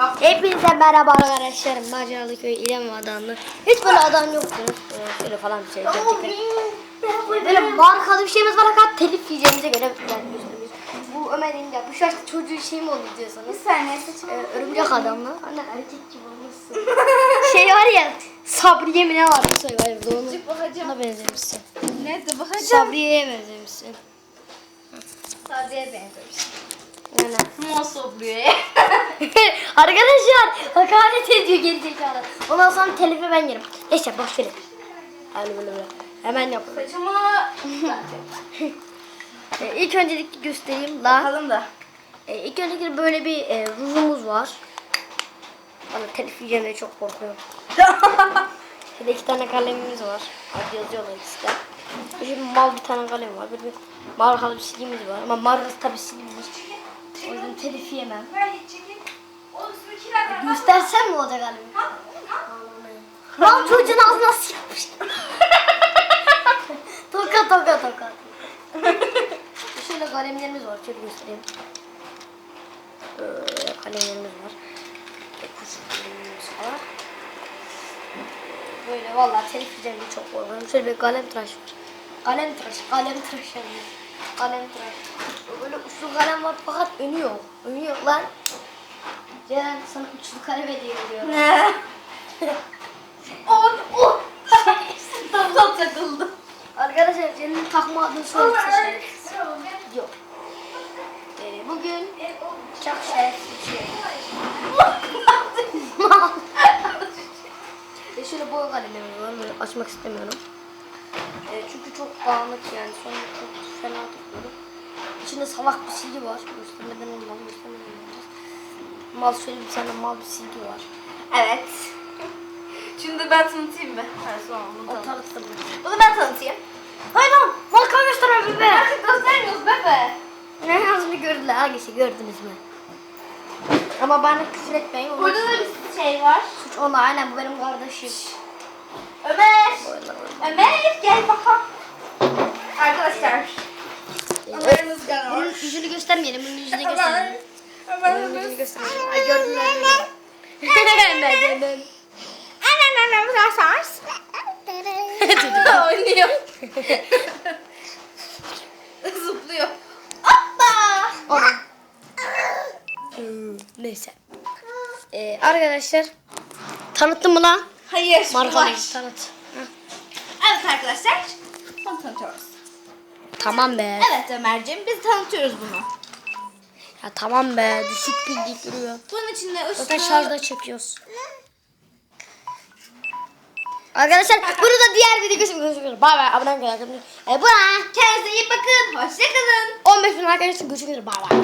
Hepinize merhaba arkadaşlar. Maceralı köy İrem Adanlı. Hiç böyle adam yoktu. Ee, Şöyle falan bir şey. Böyle markalı bir şeyimiz var fakat telif yiyeceğimize göre. Bu Ömer'in de bu yaşta çocuğu şey mi olur diyorsanız. Bir saniye saçımı. Ee, örümcek adam mı? Anne erkek gibi olmuşsun. şey var ya Sabriye mi ne var? Bu. Doğru. bakacağım. Ona benzemişsin. Nerede bakacağım? Sabriye'ye benzemişsin. Sabriye benzemiş. Yani. Mosobluye. Arkadaşlar hakaret ediyor geri zekalı. Ondan sonra telifi ben yerim. Neyse boş verin. Öyle böyle böyle. Hemen yapalım. Saçımı. Ee, ilk öncelik göstereyim la. Bakalım da. Ee, ilk öncelikle böyle bir e, rujumuz var. Bana telif yiyeceğine çok korkuyorum. Şurada iki tane kalemimiz var. Hadi yazıyorlar işte. Şimdi mal bir tane kalem var. Böyle bir markalı bir silgimiz var. Ama markası tabii silinmiş. O yüzden telif yemem. Göstersem mi olacak kalemi? Lan çocuğun ağzına sıçramış. toka toka toka. Şöyle kalemlerimiz var. Şöyle göstereyim. Böyle kalemlerimiz var. Kalemlerimiz var. Böyle vallahi telif diye çok korkuyorum. Şöyle bir kalem tıraş var. Kalem tıraş, kalem tıraş. Kalem tıraş. Böyle uçlu kalem var fakat önü yok. Önü yok lan. Ceren sana uçlu kalem hediye ediyorum. Ne? Oh, oh. Tam takıldı. Arkadaşlar Ceren'in takma adını söylese şerefsiz. Yok. Ee, bugün çok şerefsiz bir şey. E şöyle var. Böyle açmak istemiyorum. E, çünkü çok dağınık yani. Sonra çok. İçinde salak bir silgi var. Göstermeden olmaz. Göstermeden olmaz. Mal şöyle bir tane mal bir silgi var. Evet. Şimdi ben tanıtayım mı? Ha, sonra bunu O tanıt. tanıttım. Bunu ben tanıtayım. Hayır lan! Marka gösterme bebe! Artık göstermiyoruz bebe. Ne yazını gördüler. Hangisi gördünüz mü? Ama bana küfür etmeyin. Burada da bir şey var. suç ona aynen bu benim kardeşim. Ömer. Ömer gel bakalım. Arkadaşlar. Yüzünü göstermeyelim. Bunun yüzünü göstermeyelim. Bunun yüzünü göstermeyelim. Ay gördüler mi? Ben ben. Oynuyor. Zıplıyor. Hoppa. Ona. Hmm, Neyse. Ee, arkadaşlar tanıttın mı lan? Hayır. Markalı var. tanıt. Evet arkadaşlar. Tanıtıyoruz. Tamam be. Evet Ömerciğim biz tanıtıyoruz bunu. Ya tamam be. Düşük bildik duruyor. Bunun içinde Zaten ışığı... şarjda çekiyoruz. Arkadaşlar bunu da diğer videoda görüşürüz. Bay bay. Abone olmayı unutmayın. E bu ne? Kendinize iyi bakın. Hoşçakalın. 15 bin arkadaşlar görüşürüz. Bay bay.